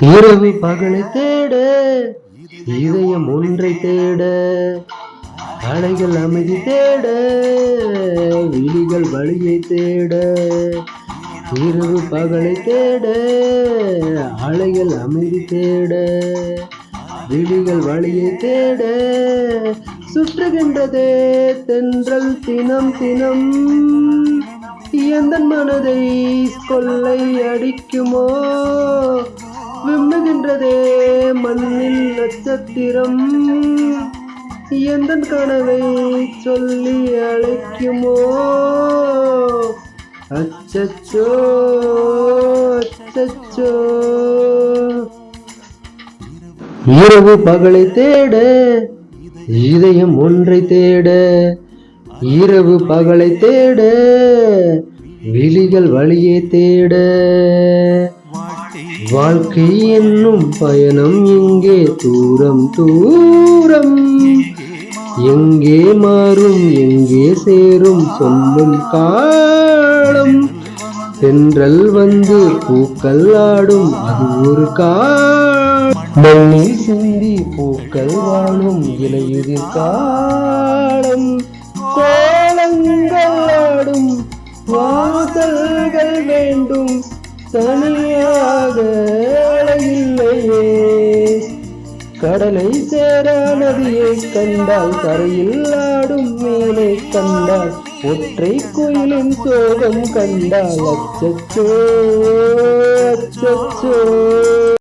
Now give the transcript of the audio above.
இரவு பகலை தேட இதயம் ஒன்றை தேட அலைகள் அமைதி தேட விழிகள் வழியை தேட. இரவு பகலை தேட அலைகள் அமைதி தேட விழிகள் வழியை தேட. சுற்றுகின்றதே தென்றல் தினம் தினம் எந்த மனதை கொள்ளை அடிக்குமோ விம்முகின்றதே மண்ணின் நட்சத்திரம். எந்த கனவை சொல்லி அழைக்குமோ? அச்சச்சோ அச்சச்சோ. இரவு பகலை தேட இதயம் ஒன்றை தேட இரவு பகலை தேட விழிகள் வழியை தேட. வாழ்க்கை என்னும் பயணம் இங்கே தூரம் தூரம். எங்கே மாறும் எங்கே சேரும் சொல்லும் காலம். தென்றல் வந்து பூக்கள் ஆடும் அது ஒரு காலம். மண்ணில் சிந்தி பூக்கள் வாழும் இலையுதிர் காலம். கோலங்கள் ஆடும் வாசல்கள் வேண்டும் தனியாக அழகில்லையே கடலை சேர நதியை கண்டால் கரையில் ஆடும் மீனை கண்டால் ஒற்றை குயிலின் சோகம் கண்டால் அச்சச்சோ அச்சச்சோ.